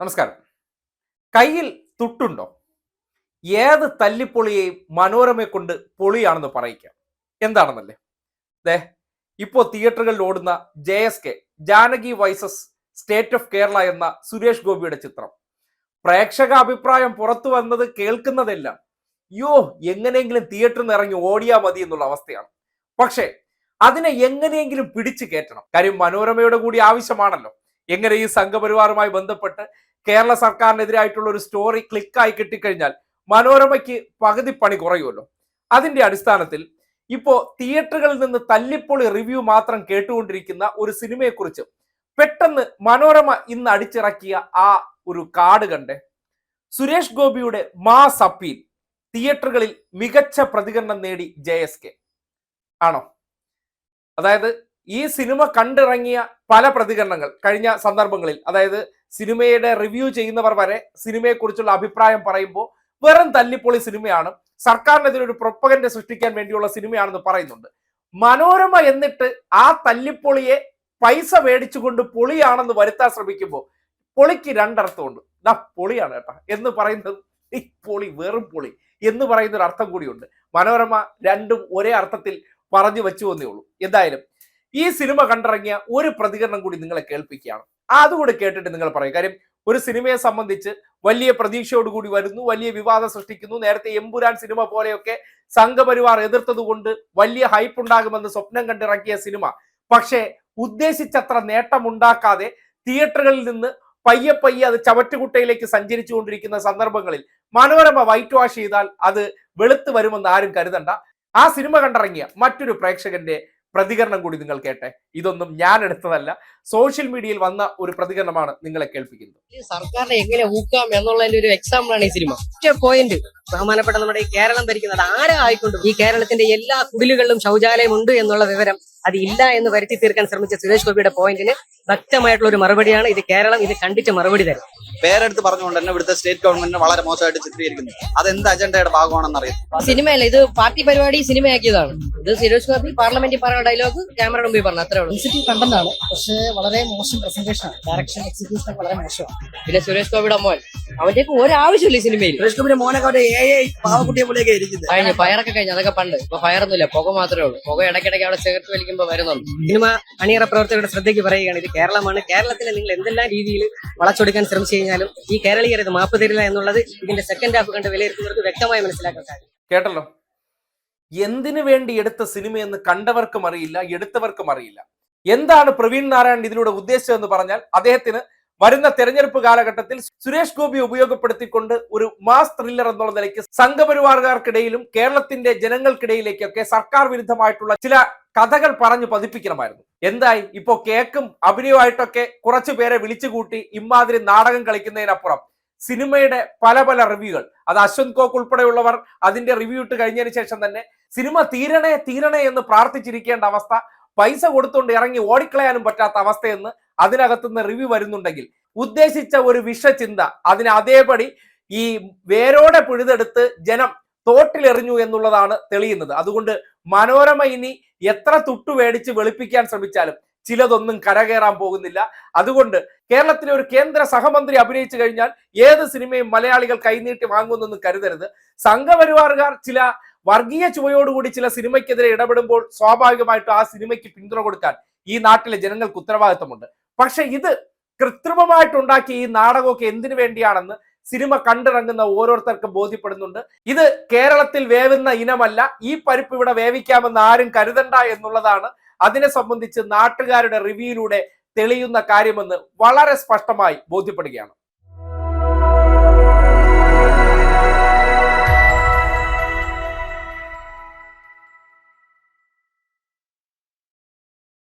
നമസ്കാരം. കയ്യിൽ തുട്ടുണ്ടോ? ഏത് തല്ലിപ്പൊളിയെയും മനോരമയെ കൊണ്ട് പൊളിയാണെന്ന് പറയിക്കാം. എന്താണെന്നല്ലേ? ദേ ഇപ്പോൾ തിയേറ്ററുകളിൽ ഓടുന്ന J S K Janaki versus state of Kerala എന്ന സുരേഷ് ഗോപിയുടെ ചിത്രം. പ്രേക്ഷക അഭിപ്രായം പുറത്തു വന്നത് കേൾക്കുന്നതെല്ലാം യോ എങ്ങനെയെങ്കിലും തിയേറ്ററിൽ നിന്ന് ഇറങ്ങി ഓടിയാ മതി എന്നുള്ള അവസ്ഥയാണ്. പക്ഷേ അതിനെ എങ്ങനെയെങ്കിലും പിടിച്ചു കയറ്റണം. കാര്യം മനോരമയുടെ കൂടി ആവശ്യമാണല്ലോ. എങ്ങനെ ഈ സംഘപരിവാറുമായി ബന്ധപ്പെട്ട് കേരള സർക്കാരിനെതിരായിട്ടുള്ള ഒരു സ്റ്റോറി ക്ലിക്കായി കിട്ടിക്കഴിഞ്ഞാൽ മനോരമയ്ക്ക് പകുതി പണി കുറയുമല്ലോ. അതിന്റെ അടിസ്ഥാനത്തിൽ ഇപ്പോ തിയേറ്ററുകളിൽ നിന്ന് തല്ലിപ്പൊളി റിവ്യൂ മാത്രം കേട്ടുകൊണ്ടിരിക്കുന്ന ഒരു സിനിമയെക്കുറിച്ച് പെട്ടെന്ന് മനോരമ ഇന്ന് അടിച്ചിറക്കിയ ആ ഒരു കാർഡ് കണ്ടേ. സുരേഷ് ഗോപിയുടെ മാസ് അപ്പീൽ തിയേറ്ററുകളിൽ മികച്ച പ്രതികരണം നേടി ജെ എസ് കെ. ആണോ? അതായത് ഈ സിനിമ കണ്ടിറങ്ങിയ പല പ്രതികരണങ്ങൾ കഴിഞ്ഞ സന്ദർഭങ്ങളിൽ അതായത് സിനിമയുടെ റിവ്യൂ ചെയ്യുന്നവർ വരെ സിനിമയെക്കുറിച്ചുള്ള അഭിപ്രായം പറയുമ്പോൾ വെറും തല്ലിപ്പൊളി സിനിമയാണ്. സർക്കാരിനെതിരെ ഒരു പ്രൊപ്പകന്റെ സൃഷ്ടിക്കാൻ വേണ്ടിയുള്ള സിനിമയാണെന്ന് പറയുന്നുണ്ട്. മനോരമ എന്നിട്ട് ആ തല്ലിപ്പൊളിയെ പൈസ മേടിച്ചുകൊണ്ട് പൊളിയാണെന്ന് വരുത്താൻ ശ്രമിക്കുമ്പോൾ പൊളിക്ക് രണ്ടർത്ഥമുണ്ട്. ദാ പൊളിയാണ് കേട്ടോ. എന്ന് പറയുന്നത് ഈ പൊളി വെറും പൊളി എന്ന് പറയുന്ന ഒരു അർത്ഥം കൂടിയുണ്ട്. മനോരമ രണ്ടും ഒരേ അർത്ഥത്തിൽ പറഞ്ഞു വെച്ചു എന്നേ ഉള്ളൂ. എന്തായാലും ഈ സിനിമ കണ്ടിറങ്ങിയ ഒരു പ്രതികരണം കൂടി നിങ്ങളെ കേൾപ്പിക്കുകയാണ്. അതുകൂടി കേട്ടിട്ട് നിങ്ങൾ പറയും. കാര്യം ഒരു സിനിമയെ സംബന്ധിച്ച് വലിയ പ്രതീക്ഷയോടുകൂടി വരുന്നു വലിയ വിവാദം സൃഷ്ടിക്കുന്നു. നേരത്തെ എമ്പുരാൻ സിനിമ പോലെയൊക്കെ സംഘപരിവാർ എതിർത്തതുകൊണ്ട് വലിയ ഹൈപ്പ് ഉണ്ടാകുമെന്ന് സ്വപ്നം കണ്ടിറക്കിയ സിനിമ. പക്ഷേ ഉദ്ദേശിച്ചത്ര നേട്ടമുണ്ടാക്കാതെ തിയേറ്ററുകളിൽ നിന്ന് പയ്യെ പയ്യെ അത് ചവറ്റുകുട്ടയിലേക്ക് സഞ്ചരിച്ചു കൊണ്ടിരിക്കുന്ന സന്ദർഭങ്ങളിൽ മനോരമ വൈറ്റ് വാഷ് ചെയ്താൽ അത് വെളുത്ത് വരുമെന്ന് ആരും കരുതണ്ട. ആ സിനിമ കണ്ടിറങ്ങിയ മറ്റൊരു പ്രേക്ഷകന്റെ പ്രതികരണം കൂടി നിങ്ങൾ കേട്ടെ. ഇതൊന്നും ഞാൻ എടുത്തതല്ല. സോഷ്യൽ മീഡിയയിൽ വന്ന ഒരു പ്രതികരണമാണ് നിങ്ങളെ കേൾപ്പിക്കുന്നത്. ഈ സർക്കാരിനെ എങ്ങനെ ഊക്കാം എന്നുള്ളതിന്റെ ഒരു എക്സാമ്പിൾ ആണ് ഈ സിനിമ. പോയിന്റ് ബഹുമാനപ്പെട്ട നമ്മുടെ ഈ കേരളം ഭരിക്കുന്നത് ആരാ ആയിക്കൊണ്ടും? ഈ കേരളത്തിന്റെ എല്ലാ കുടിലുകളിലും ശൗചാലയം ഉണ്ട് എന്നുള്ള വിവരം അത് ഇല്ല എന്ന് വരുത്തി തീർക്കാൻ ശ്രമിച്ച സുരേഷ് ഗോപിയുടെ പോയിന്റിന് വ്യക്തമായിട്ടുള്ള ഒരു മറുപടിയാണ് ഇത് കേരളം ഇത് കണ്ടിട്ട് മറുപടി തരും. പേരെടുത്ത് പറഞ്ഞുകൊണ്ട് തന്നെ ഇവിടുത്തെ സ്റ്റേറ്റ് ഗവൺമെന്റിനെ വളരെ മോശമായിട്ട് ചിത്രീകരിക്കുന്നു. അത് എന്ത് അജണ്ടയുടെ ഭാഗമാണെന്ന് അറിയാം. സിനിമയല്ല ഇത് പാർട്ടി പരിപാടി സിനിമയാക്കിയതാണ്. ഇത് സിരോജ് ഗാന്ധി പാർലമെന്റിൽ പറഞ്ഞ ഡയലോഗ് ക്യാമറയുടെ മുമ്പിൽ പറഞ്ഞു അത്രേ ഉള്ളൂ. കണ്ടെന്നാണ്. പക്ഷേ വളരെ മോശം പ്രസന്റേഷൻ ആണ്. ഡയറക്ഷൻ എക്സിക്യൂഷൻ വളരെ മോശമാണ്. പിന്നെ സുരേഷ് ഗോപിയുടെ മോൻ. അവന്റെ ഒരാവശ്യമില്ല ഈ സിനിമയിൽ. സുരേഷ് ഗോപിന്റെ മോനൊക്കെ അവരുടെ ഏ പാവക്കുട്ടിയെ പോലെയൊക്കെ ഇരിക്കുന്നത് കഴിഞ്ഞു ഫയറൊക്കെ കഴിഞ്ഞു. അതൊക്കെ പണ്ട്. ഇപ്പൊ ഫയറൊന്നുമില്ല പുക മാത്രമേ ഉള്ളൂ. പുക ഇടയ്ക്കിടയ്ക്ക് അവിടെ ചേർത്ത് വലിക്കുമ്പോൾ വരുന്നുണ്ട് സിനിമ അണിയറ പ്രവർത്തകരുടെ ശ്രദ്ധയ്ക്ക് പറയുകയാണ്. ഇത് കേരളമാണ്. കേരളത്തിലെ നിങ്ങൾ എന്തെല്ലാം രീതിയിൽ വളച്ചൊടുക്കാൻ ശ്രമിച്ചു കഴിഞ്ഞാലും ഈ കേരളീയർ ഇത് മാപ്പ് തരില്ല എന്നുള്ളത് ഇതിന്റെ സെക്കൻഡ് ഹാഫ് കണ്ട് വിലയിരുത്തുന്നവർക്ക് വ്യക്തമായി മനസ്സിലാക്കാൻ സാധിക്കും. കേട്ടല്ലോ? എന്തിനു വേണ്ടി എടുത്ത സിനിമയെന്ന് കണ്ടവർക്കും അറിയില്ല എടുത്തവർക്കും അറിയില്ല. എന്താണ് പ്രവീൺ നാരായണൻ ഇതിലൂടെ ഉദ്ദേശിച്ചതെന്ന് പറഞ്ഞാൽ അദ്ദേഹത്തിന് വരുന്ന തെരഞ്ഞെടുപ്പ് കാലഘട്ടത്തിൽ സുരേഷ് ഗോപി ഉപയോഗപ്പെടുത്തിക്കൊണ്ട് ഒരു മാസ് ത്രില്ലർ എന്നുള്ള നിലയ്ക്ക് സംഘപരിവാറുകാർക്കിടയിലും കേരളത്തിന്റെ ജനങ്ങൾക്കിടയിലേക്കൊക്കെ സർക്കാർ വിരുദ്ധമായിട്ടുള്ള ചില കഥകൾ പറഞ്ഞു പതിപ്പിക്കണമായിരുന്നു. എന്തായി? ഇപ്പോ കേക്കും അഭിനയമായിട്ടൊക്കെ കുറച്ചു പേരെ വിളിച്ചുകൂട്ടി ഇമാതിരി നാടകം കളിക്കുന്നതിനപ്പുറം സിനിമയുടെ പല പല റിവ്യൂകൾ. അത് അശ്വന്ത് കോക്ക് ഉൾപ്പെടെയുള്ളവർ അതിന്റെ റിവ്യൂ ഇട്ട് കഴിഞ്ഞതിന് ശേഷം തന്നെ സിനിമ തീരണേ തീരണേ എന്ന് പ്രാർത്ഥിച്ചിരിക്കേണ്ട അവസ്ഥ പൈസ കൊടുത്തുകൊണ്ട് ഇറങ്ങി ഓടിക്കളയാനും പറ്റാത്ത അവസ്ഥയെന്ന് അതിനകത്തുനിന്ന് റിവ്യൂ വരുന്നുണ്ടെങ്കിൽ ഉദ്ദേശിച്ച ഒരു വിഷചിന്ത അതിനെ അതേപടി ഈ വേരോടെ പുഴുതെടുത്ത് ജനം തോട്ടിലെറിഞ്ഞു എന്നുള്ളതാണ് തെളിയുന്നത്. അതുകൊണ്ട് മനോരമ ഇനി എത്ര തുട്ടു മേടിച്ച് വെളുപ്പിക്കാൻ ശ്രമിച്ചാലും ചിലതൊന്നും കരകയറാൻ പോകുന്നില്ല. അതുകൊണ്ട് കേരളത്തിലെ ഒരു കേന്ദ്ര സഹമന്ത്രി അഭിനയിച്ചു കഴിഞ്ഞാൽ ഏത് സിനിമയും മലയാളികൾ കൈനീട്ടി വാങ്ങുമെന്നൊന്നും കരുതരുത്. സംഘപരിവാറുകാർ ചില വർഗീയ ചുവയോടുകൂടി ചില സിനിമയ്ക്കെതിരെ ഇടപെടുമ്പോൾ സ്വാഭാവികമായിട്ടും ആ സിനിമയ്ക്ക് പിന്തുണ കൊടുക്കാൻ ഈ നാട്ടിലെ ജനങ്ങൾക്ക് ഉത്തരവാദിത്തമുണ്ട്. പക്ഷെ ഇത് കൃത്രിമമായിട്ടുണ്ടാക്കിയ ഈ നാടകമൊക്കെ എന്തിനു വേണ്ടിയാണെന്ന് സിനിമ കണ്ടിറങ്ങുന്ന ഓരോരുത്തർക്കും ബോധ്യപ്പെടുന്നുണ്ട്. ഇത് കേരളത്തിൽ വേവുന്ന ഇനമല്ല ഈ പരിപ്പ് ഇവിടെ വേവിക്കാമെന്ന് ആരും കരുതണ്ട എന്നുള്ളതാണ്. അതിനെ സംബന്ധിച്ച് നാട്ടുകാരുടെ റിവ്യൂയിലൂടെ തെളിയുന്ന കാര്യമെന്ന് വളരെ സ്പഷ്ടമായി ബോധ്യപ്പെടുകയാണ്.